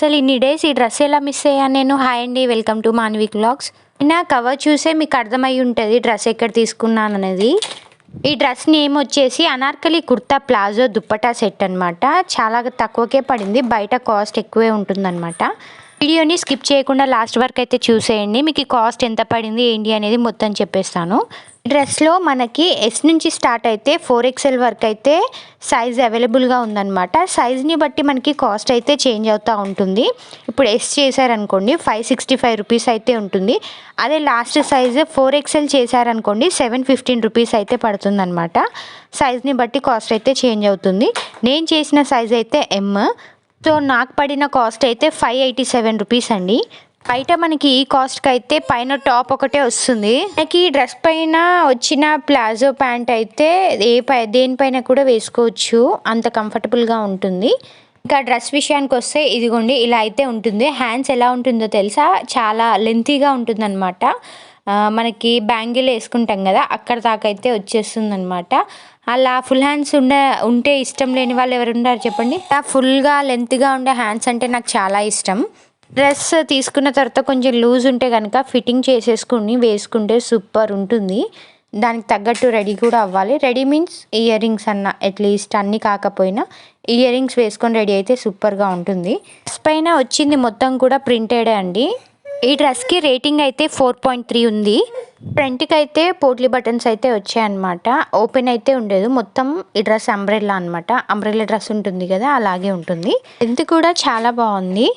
అసలు ఇన్ని డేస్ ఈ డ్రెస్ ఎలా మిస్ అయ్యాను నేను? హాయ్ అండి వెల్కమ్ టు మాన్వి వ్లాగ్స్ నా కవర్ చూసే మీకు అర్థమై ఉంటుంది డ్రెస్ ఎక్కడ తీసుకున్నాను అనేది. ఈ డ్రెస్ నేమ్ వచ్చేసి అనార్కలి కుర్తా ప్లాజో దుప్పటా సెట్ అనమాట చాలా తక్కువకే పడింది బయట కాస్ట్ ఎక్కువే ఉంటుందన్నమాట. వీడియోని స్కిప్ చేయకుండా లాస్ట్ వరకు అయితే చూసేయండి. మీకు కాస్ట్ ఎంత పడింది ఏంటి అనేది మొత్తం చెప్పేస్తాను. డ్రెస్లో మనకి ఎస్ నుంచి స్టార్ట్ అయితే ఫోర్ ఎక్స్ఎల్ వరకు అయితే సైజ్ అవైలబుల్గా ఉందన్నమాట. సైజ్ని బట్టి మనకి కాస్ట్ అయితే చేంజ్ అవుతూ ఉంటుంది. ఇప్పుడు ఎస్ చేశారనుకోండి ఫైవ్ సిక్స్టీ ఫైవ్ రూపీస్ అయితే ఉంటుంది. అదే లాస్ట్ సైజ్ ఫోర్ ఎక్స్ఎల్ చేశారనుకోండి సెవెన్ ఫిఫ్టీన్ రూపీస్ అయితే పడుతుందన్నమాట. సైజ్ని బట్టి కాస్ట్ అయితే చేంజ్ అవుతుంది. నేను చేసిన సైజ్ అయితే ఎమ్ సో నాకు పడిన కాస్ట్ అయితే ఫైవ్ ఎయిటీ సెవెన్ రూపీస్ అండి. బయట మనకి ఈ కాస్ట్కి అయితే పైన టాప్ ఒకటే వస్తుంది. మనకి ఈ డ్రెస్ పైన వచ్చిన ప్లాజో ప్యాంట్ అయితే ఏ పై దేనిపైన కూడా వేసుకోవచ్చు. అంత కంఫర్టబుల్గా ఉంటుంది. ఇంకా డ్రెస్ విషయానికి వస్తే ఇదిగోండి ఇలా అయితే ఉంటుంది. హ్యాండ్స్ ఎలా ఉంటుందో తెలుసా? చాలా లెంతీగా ఉంటుందన్నమాట. మనకి బ్యాంగిల్ వేసుకుంటాం కదా అక్కడ దాకా అయితే వచ్చేస్తుంది అనమాట అలా ఫుల్ హ్యాండ్స్ ఉండే ఉంటే ఇష్టం లేని వాళ్ళు ఎవరు ఉన్నారు చెప్పండి? అలా ఫుల్గా లెంత్గా ఉండే హ్యాండ్స్ అంటే నాకు చాలా ఇష్టం. డ్రెస్ తీసుకున్న తర్వాత కొంచెం లూజ్ ఉంటే కనుక ఫిట్టింగ్ చేసేసుకుని వేసుకుంటే సూపర్ ఉంటుంది. దానికి తగ్గట్టు రెడీ కూడా అవ్వాలి. రెడీ మీన్స్ ఇయర్ రింగ్స్ అన్న అట్లీస్ట్ అన్నీ కాకపోయినా ఇయర్ రింగ్స్ వేసుకొని రెడీ అయితే సూపర్గా ఉంటుంది. డ్రెస్ పైన వచ్చింది మొత్తం కూడా ప్రింటెడే అండి. ఈ డ్రెస్కి రేటింగ్ అయితే ఫోర్ పాయింట్ త్రీ ఉంది. ఫ్రంట్కి అయితే పోట్లీ బటన్స్ అయితే వచ్చాయన్నమాట ఓపెన్ అయితే ఉండేది. మొత్తం ఈ డ్రెస్ అంబ్రెల్లా అనమాట అంబ్రెల్లా డ్రెస్ ఉంటుంది కదా అలాగే ఉంటుంది. ఇది కూడా చాలా బాగుంది.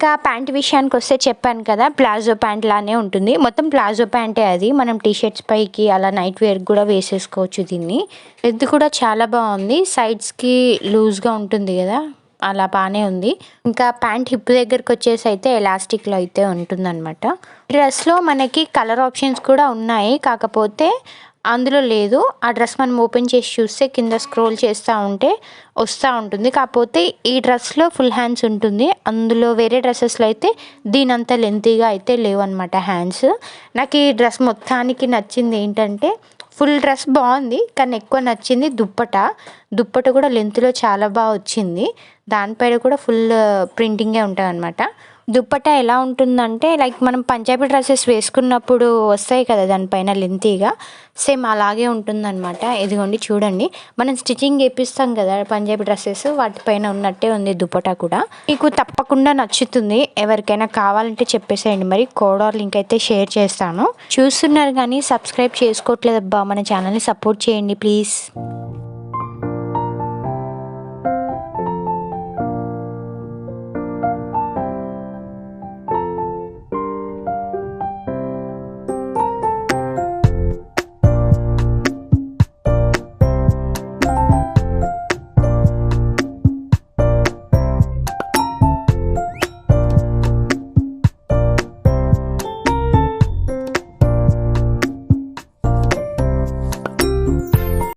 ఇంకా ప్యాంట్ విషయానికి వస్తే చెప్పాను కదా ప్లాజో ప్యాంట్ లానే ఉంటుంది. మొత్తం ప్లాజో ప్యాంటే అది. మనం టీ షర్ట్స్ పైకి అలా నైట్ వేర్ కూడా వేసేసుకోవచ్చు దీన్ని. ఇది కూడా చాలా బాగుంది. సైడ్స్కి లూజ్గా ఉంటుంది కదా అలా బాగానే ఉంది. ఇంకా ప్యాంట్ హిప్ దగ్గరకు వచ్చేసి అయితే ఎలాస్టిక్లో అయితే ఉంటుందన్నమాట. డ్రెస్లో మనకి కలర్ ఆప్షన్స్ కూడా ఉన్నాయి. కాకపోతే అందులో లేదు. ఆ డ్రెస్ మనం ఓపెన్ చేసి చూస్తే కింద స్క్రోల్ చేస్తూ ఉంటే వస్తూ ఉంటుంది. కాకపోతే ఈ డ్రెస్లో ఫుల్ హ్యాండ్స్ ఉంటుంది. అందులో వేరే డ్రెస్సెస్లో అయితే దీనంత లెంతీగా అయితే లేవు అనమాట హ్యాండ్స్. నాకు ఈ డ్రెస్ మొత్తానికి నచ్చింది ఏంటంటే ఫుల్ డ్రెస్ బాగుంది. కానీ ఎక్కువ నచ్చింది దుప్పట. దుప్పట కూడా లెంత్లో చాలా బాగా వచ్చింది. దానిపైన కూడా ఫుల్ ప్రింటింగే ఉంటుంది అనమాట దుప్పట ఎలా ఉంటుందంటే లైక్ మనం పంజాబీ డ్రెస్సెస్ వేసుకున్నప్పుడు వస్తాయి కదా దానిపైన లెంతీగా సేమ్ అలాగే ఉంటుందన్నమాట. ఇదిగోండి చూడండి. మనం స్టిచ్చింగ్ వేపిస్తాం కదా పంజాబీ డ్రెస్సెస్ వాటిపైన ఉన్నట్టే ఉంది దుప్పట కూడా. మీకు తప్పకుండా నచ్చుతుంది. ఎవరికైనా కావాలంటే చెప్పేసేయండి. మరి కోడర్ లింక్ అయితే షేర్ చేస్తాను. చూస్తున్నారు కానీ సబ్స్క్రైబ్ చేసుకోవట్లేదబ్బా మన ఛానల్ని సపోర్ట్ చేయండి ప్లీజ్.